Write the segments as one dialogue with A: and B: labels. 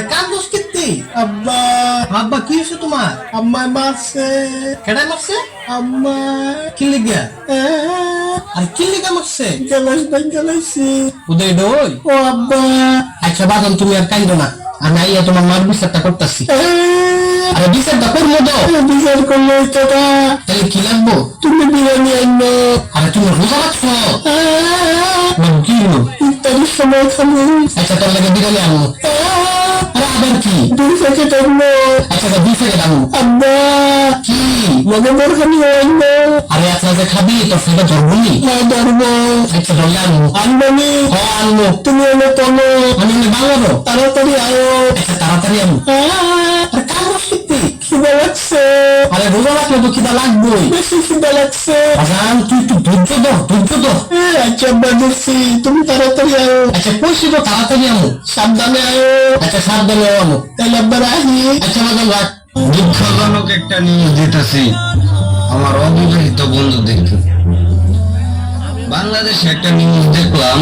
A: আরে কান্দোস কিত্তি
B: আব্বা
A: আব্বা কি হয়েছে তোমার
B: আম্মায় মারছে
A: কেডাই মারছে
B: আম্মা
A: কি লিগা আর কি লিগা মারছে
B: গেলাস বাই গেলাইছি
A: উদয় ডই
B: ও আব্বা
A: আচ্ছা বাদন তুমি আর কান্দো না আমি আইয়া তোমার মার বিচারটা করতেছি আরে বিচারটা করব তো
B: বিচার করল তোরা
A: তাহলে কি লাগবো
B: তুমি বিরিয়ানি আনবে
A: আরে তুমি রোজা রাখছো কি
B: ইত্যাদির সময় খাব
A: আচ্ছা তোর লাগে বিরিয়ানি আনব আবার কি?
B: দুই প্যাকেট আনব
A: আচ্ছা দুই প্যাকেট আনব
B: আব্বা।
A: কি?
B: মনে বোরখানি আনব
A: আরে আচ্ছা যে খাবি? তো সেটা ধরবনি
B: হ্যাঁ ধরবো
A: আচ্ছা ধরলে আনব।
B: আনব
A: নি হ্যাঁ আনব।
B: তুমি এনে তোলো।
A: আমি বাংলা বাংলারও
B: তাড়াতাড়ি আয়ো।
A: আচ্ছা তাড়াতাড়ি আনব। আরে তো লাগবেই।
B: লাগছে।
A: আজান তুই একটু ধৈর্য ধর ধৈর্য ধর
B: আচ্ছা তুমি তাড়াতাড়ি আয়ো।
A: আচ্ছা কইছি তো তাড়াতাড়ি
B: সাবধানে আয়ো।
A: আচ্ছা সাবধানে
B: তাহলে
A: আচ্ছা রাখ
C: দুঃখজনক একটা নিউজ দিতেছি। আমার অবিবাহিত বন্ধুদেরকে। বাংলাদেশে একটা নিউজ দেখলাম।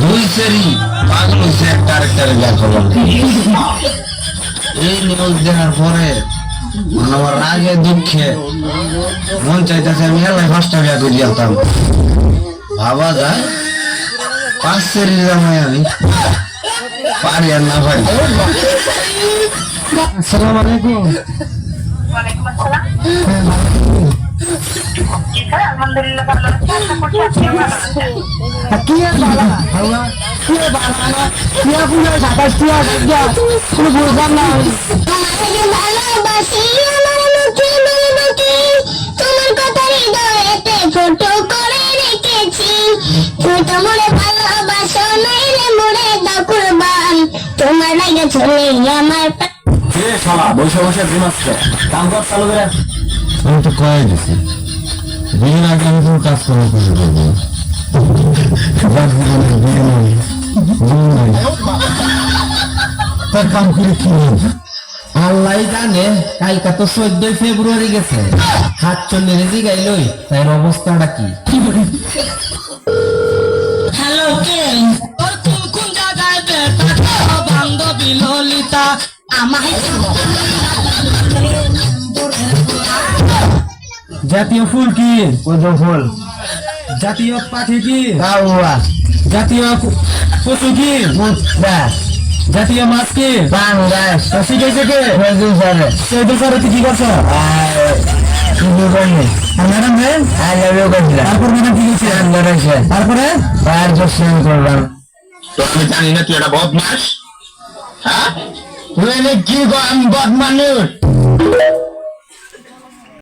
C: দুই সেরি পাগল হয়েছে একটা বিয়া করলাম এই নিউজ দেওয়ার পরে মানে আমার রাগে দুঃখে মন চাইতেছে আমি এলাই পাঁচটা বিয়া করে যেতাম ভাবা যায় পাঁচ সেরি জামাই আমি। পারি আর না পারি। আসসালামু আলাইকুম।
D: আলহামদুলিল্লাহ ভালো আছি। আশা করছি আপনিও ভালো আছেন।
B: কি আর বালা আল্লাহ কি আর বালা না কি আর পুরো সাতাশ কি আর যা কোনো বুঝলাম না
E: তোমাকে ভালোবাসি আমার মুখে মুখে তোমার কথা হৃদয়েতে ফটো করে রেখেছি তুমি মনে ভালোবাসো নাইলে মরে দাও কুরবান তোমার লাগে চলে আমার প্রাণ।
C: বসে বসে ঘুমাচ্ছে কাম কর চালু করে আমি তো কয়ে দিছি বিয়ের আগে আমি কোনো কাজ করা কিছু করব তার কাম করে কি
A: আল্লাহ জানে কালকা তো চোদ্দই ফেব্রুয়ারি গেছে। হাত চল্লি রেজি গাইলই তাই অবস্থাটা কি?
E: হ্যালো কে
F: তোর কোন কোন জায়গায় বেটা বান্ধবী ললিতা
A: জাতীয় ফুল কি?
C: কদম ফুল।
A: জাতীয় পাখি কি? জাতীয় পশু কি?
C: মুক্তা
A: জাতীয় মাছ কি?
C: পাঙ্গাস
A: তা শিখাইছে কে স্যার তুই কি করছ?
C: আর
A: আর ম্যাডাম রে?
C: আর লেবে করছিলাম।
A: তারপর ম্যাডাম কি হয়েছে
C: আন্দোলন তারপরে?
A: তারপরে
C: পায়ের দর্শন করলাম।
G: তো আমি জানি না তুই একটা বদমাস। হ্যাঁ?
C: তুই কি গো আমি বদমানুষ?